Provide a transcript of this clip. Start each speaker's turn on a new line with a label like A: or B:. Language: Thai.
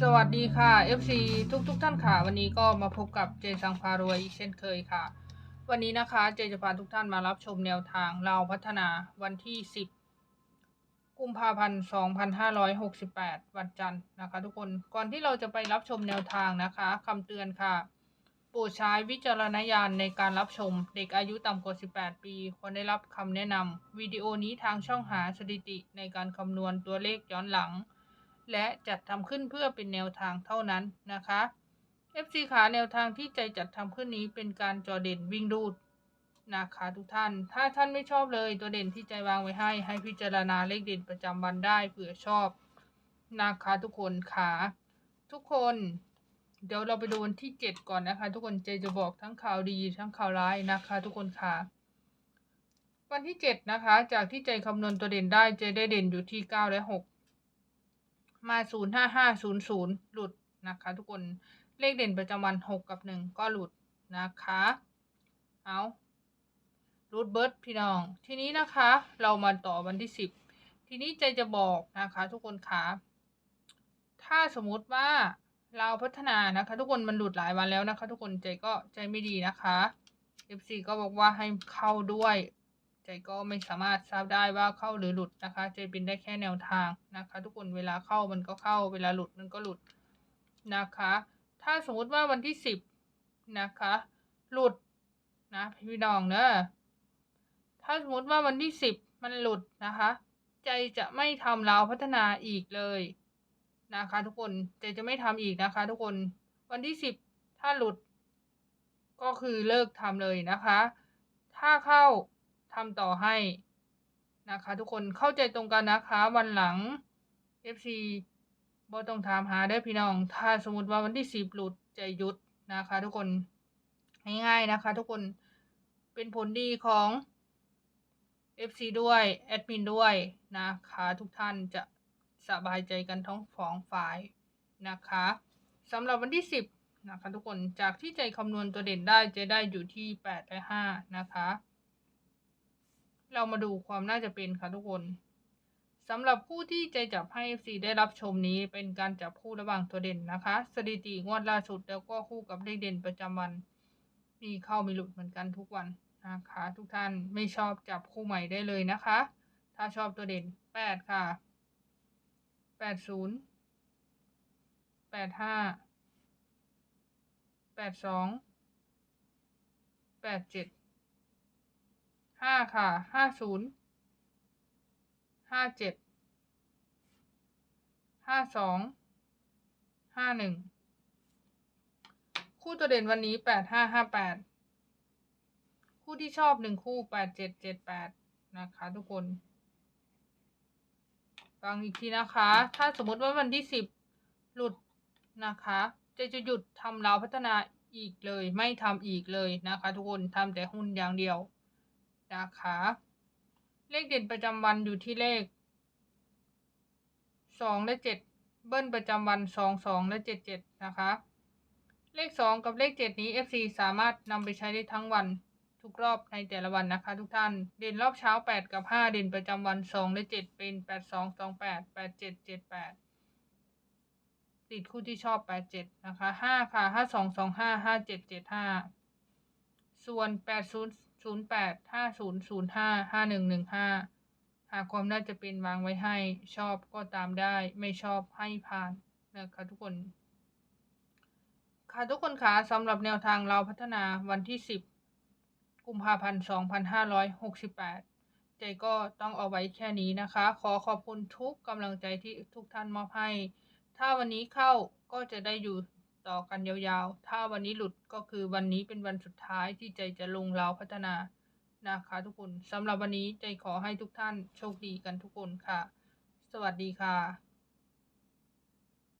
A: สวัสดีค่ะ FC ทุกทุกๆท่านค่ะ วันนี้ก็มาพบกับเจสังพารวยอีกเช่นเคยค่ะ วันนี้นะคะเจจะพาทุกท่านมารับชมแนวทางเราพัฒนาวันที่ 10 กุมภาพันธ์2568 วันจันทร์นะคะ ทุกคนก่อนที่เราจะไปรับชมแนวทางนะคะคำเตือนค่ะโปรดใช้วิจารณญาณในการรับชมเด็กอายุต่ำกว่า 18 ปีควรได้รับคำแนะนำวิดีโอนี้ทางช่องหาสถิติในการคำนวณตัวเลขย้อนหลัง และจัดทำขึ้นเพื่อเป็นแนวทางเท่านั้นนะคะ FC ขาแนวทางที่ใจจัดทำขึ้นนี้เป็นการจอเด่นวิ่งรูดนะคะทุกท่าน ถ้าท่านไม่ชอบเลยตัวเด่นที่ใจวางไว้ให้ ให้พิจารณาเลขเด่นประจำวันได้เผื่อชอบนะคะทุกคนขาทุกคน เดี๋ยวเราไปดูวันที่ 7 ก่อนนะคะ ทุกคนเจจะบอกทั้งข่าวดีทั้งข่าวร้ายนะคะ ทุกคนค่ะวันที่ 7 นะคะ จากที่ใจคำนวณตัวเด่นได้เจได้เด่นอยู่ที่ 9 และ 6 มาศูนย์ห้าห้าศูนย์ศูนย์หลุดนะคะ ทุกคนเลขเด่นประจำวันหกกับหนึ่งก็หลุดนะคะ เอารูดเบิร์ดพี่น้อง ทีนี้นะคะ เรามาต่อวันที่สิบทีนี้ใจจะบอกนะคะ ทุกคนคะถ้าสมมติว่าเราพัฒนานะคะ ทุกคนมันหลุดหลายวันแล้วนะคะ ทุกคนใจก็ใจไม่ดีนะคะ FC ก็บอกว่าให้เข้าด้วย ใจก็ไม่สามารถทราบได้ว่าเข้าหรือหลุดนะคะใจเป็นได้แค่แนวทางนะคะ ทุกคนเวลาเข้ามันก็เข้าเวลาหลุดมันก็หลุดนะคะ ถ้าสมมุติว่าวันที่สิบนะคะ หลุดนะพี่น้องเนอะถ้าสมมติว่าวันที่สิบมันหลุดนะคะ ใจจะไม่ทำเราพัฒนาอีกเลยนะคะ ทุกคนใจจะไม่ทำอีกนะคะ ทุกคนวันที่สิบถ้าหลุด ก็คือเลิกทำเลยนะคะ ถ้าเข้า ทำต่อให้นะคะ ทุกคนเข้าใจตรงกันนะคะวันหลัง FC บอต้องถามหาได้พี่น้อง ถ้าสมมติว่าวันที่สิบหลุดใจหยุดนะคะ ทุกคนง่ายๆนะคะ ทุกคนเป็นผลดีของ FC ด้วยแอดมินด้วยนะคะทุกท่านจะสบายใจกันทั้งสองฝ่ายนะคะสำหรับวันที่สิบนะคะทุกคนจากที่ใจคำนวณตัวเด่นได้จะได้อยู่ที่แปดและห้านะคะ เรามาดูความน่าจะเป็นค่ะทุกคนสำหรับผู้ที่ใจจับให้ FC ได้รับชมนี้เป็นการจับคู่ระหว่างตัวเด่นนะคะ สถิติงวดล่าสุดแล้วก็คู่กับเลขเด่นประจำวัน มีเข้ามีหลุดเหมือนกันทุกวันนะคะ ทุกท่านไม่ชอบจับคู่ใหม่ได้เลยนะคะ ถ้าชอบตัวเด่นแปดค่ะแปดศูนย์แปด ห้าค่ะห้าศูนย์ห้าเจ็ดห้าสองห้าหนึ่งคู่ตัวเด่นวันนี้แปดห้าห้าแปดคู่ที่ชอบหนึ่งคู่แปดเจ็ดเจ็ดแปดนะคะทุกคนฟังอีกทีนะคะ ถ้าสมมติว่าวันที่สิบหลุดนะคะ จะจะหยุดทำเราพัฒนาอีกเลย ไม่ทำอีกเลยนะคะ ทุกคนทำแต่หุ้นอย่างเดียว นะคะ เลขเด่นประจำวันอยู่ที่เลขสองและเจ็ดเบิ้ลประจำวันสองสองและเจ็ดเจ็ดนะคะ เลขสองกับเลขเจ็ดนี้ FC สามารถนำไปใช้ได้ทั้งวันทุกรอบในแต่ละวันนะคะ ทุกท่าน เด่นรอบเช้า 8 กับ 5 เด่นประจำวัน 2 และ 7 เป็น 8 2 2 8 8 7 7 8 ติดคู่ที่ชอบ 8 7 นะคะ 5 ค่ะ 5 2 2 5 5 7 7 5 ส่วน 8 0 0 8 5 0 0 5 5 1 1 5หากความน่าจะเป็นวางไว้ให้ ชอบก็ตามได้ ไม่ชอบให้ผ่านนะคะทุกคน ค่ะทุกคนคะสำหรับแนวทางเราพัฒนาวันที่10กุมภาพันธ์2568ใจก็ต้องเอาไว้แค่นี้นะคะ ขอขอบคุณทุกกำลังใจที่ทุกท่านมอบให้ ถ้าวันนี้เข้าก็จะได้อยู่ ต่อกันยาวๆ ถ้าวันนี้หลุดก็คือวันนี้เป็นวันสุดท้ายที่ใจจะลงเราพัฒนานะคะทุกคนสำหรับวันนี้ใจขอให้ทุกท่านโชคดีกันทุกคนค่ะ สวัสดีค่ะ